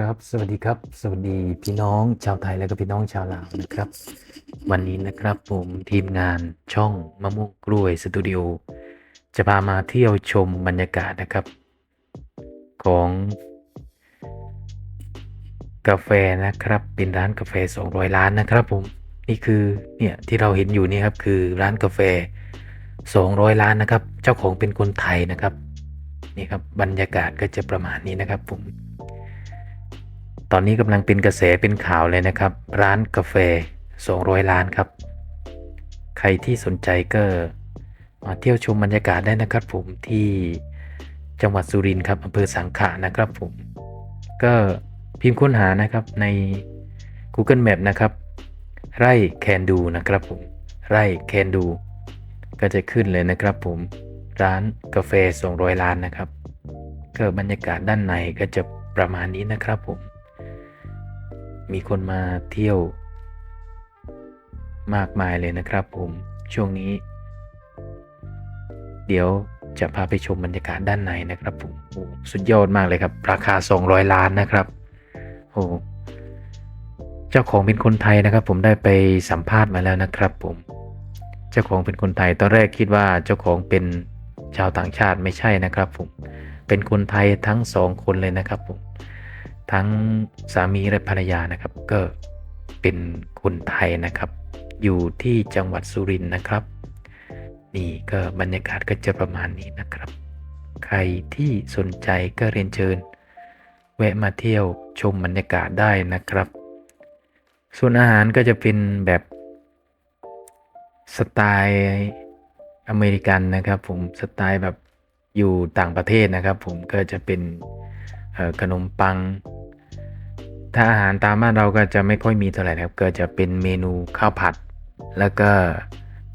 ครับสวัสดีครับ สวัสดีพี่น้องชาวไทยและก็พี่น้องชาวลาวนะครับ วันนี้นะครับผมทีมงานช่องมะม่วงกล้วยสตูดิโอจะพามาเที่ยวชมบรรยากาศนะครับ ของ กาแฟนะครับ เป็นร้านกาแฟ 200 ล้านนะครับผมนี่คือเนี่ยที่เราเห็นอยู่นี่ครับคือร้านกาแฟ 200 ล้านนะครับ เจ้าของเป็นคนไทยนะครับนี่ครับบรรยากาศก็จะประมาณนี้นะครับผม ตอนนี้กำลังเป็นกระแสเป็นข่าวเลยนะครับ ร้านกาแฟ 200 ล้านครับ ใครที่สนใจก็มาเที่ยวชมบรรยากาศได้นะครับผมที่จังหวัดสุรินทร์ครับอำเภอสังขะนะครับผม ก็พิมพ์ค้นหานะครับใน Google Map นะครับ ไร่แคนดูนะครับผม ไร่แคนดู ก็จะขึ้นเลยนะครับผม ร้านกาแฟ 200 ล้านนะครับ ก็บรรยากาศด้านในก็จะประมาณนี้นะครับผม มีคนมาเที่ยว มากมายเลยนะครับผมช่วงนี้ เดี๋ยวจะพาไปชมบรรยากาศด้านในนะครับผมสุดยอดมากเลยครับ ราคา 200 ล้านนะครับโอ้เจ้าของเป็นคนไทยนะครับ ผมได้ไปสัมภาษณ์มาแล้วนะครับ ผม เจ้าของเป็นคนไทยตอนแรกคิดว่าเจ้าของเป็นชาวต่างชาติไม่ใช่นะครับ ผมเป็นคนไทยทั้งสองคนเลยนะครับผม ทั้งสามีและภรรยานะครับ ก็เป็นคนไทยนะครับ อยู่ที่จังหวัดสุรินทร์นะครับ นี่ก็บรรยากาศก็จะประมาณนี้นะครับ ใครที่สนใจก็เรียนเชิญ แวะมาเที่ยวชมบรรยากาศได้นะครับ ส่วนอาหารก็จะเป็นแบบสไตล์อเมริกันนะครับ ผมสไตล์แบบอยู่ต่างประเทศนะครับ ผมก็จะเป็น ขนมปัง ถ้าอาหารตามบ้านเราก็จะไม่ค่อยมีเท่าไหร่นะครับ ก็จะเป็นเมนูข้าวผัด แล้วก็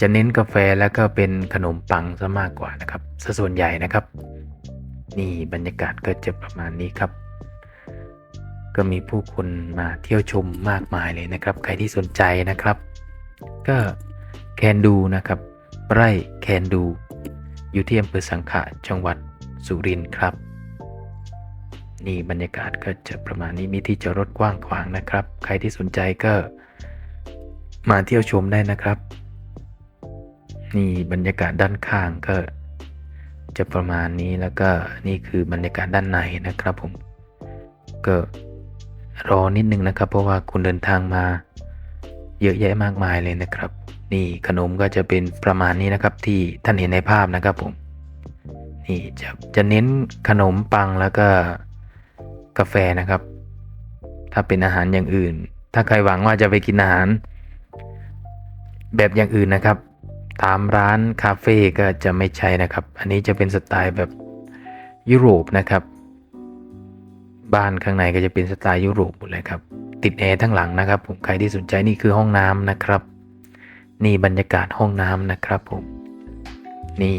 จะเน้นกาแฟแล้วก็เป็นขนมปังซะมากกว่านะครับซะส่วนใหญ่นะครับ นี่บรรยากาศก็จะประมาณนี้ครับ ก็มีผู้คนมาเที่ยวชมมากมายเลยนะครับ ใครที่สนใจนะครับ ก็แคนดูนะครับไร่แคนดู อยู่ที่อำเภอสังขะจังหวัดสุรินทร์ครับ นี่บรรยากาศก็จะประมาณนี้มีที่จอดรถกว้างขวางนะครับ ใครที่สนใจก็มาเที่ยวชมได้นะครับ นี่บรรยากาศด้านข้างก็จะประมาณนี้แล้วก็นี่คือบรรยากาศด้านในนะครับผม ก็รอนิดนึงนะครับ เพราะว่าคุณเดินทางมา เยอะแยะมากมายเลยนะครับ นี่ขนมก็จะเป็นประมาณนี้นะครับ ที่ท่านเห็นในภาพนะครับผม นี่จะจะเน้นขนมปังแล้วก็ กาแฟนะครับ ถ้าเป็นอาหารอย่างอื่น ถ้าใครหวังว่าจะไปกินอาหาร แบบอย่างอื่นนะครับ ตามร้านคาเฟ่ก็จะไม่ใช่นะครับ อันนี้จะเป็นสไตล์แบบยุโรปนะครับ บ้านข้างในก็จะเป็นสไตล์ยุโรปหมดเลยครับ ติดแอร์ทั้งหลังนะครับผมใครที่สนใจนี่คือห้องน้ำนะครับ นี่บรรยากาศห้องน้ำนะครับผมนี่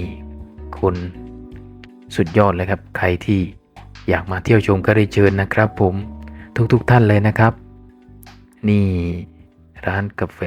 คุณสุดยอดเลยครับ ใครที่ อยากมาเที่ยวชมก็ได้เชิญนะครับผมทุกๆทท่านเลยนะครับ นี่ร้านกาแฟ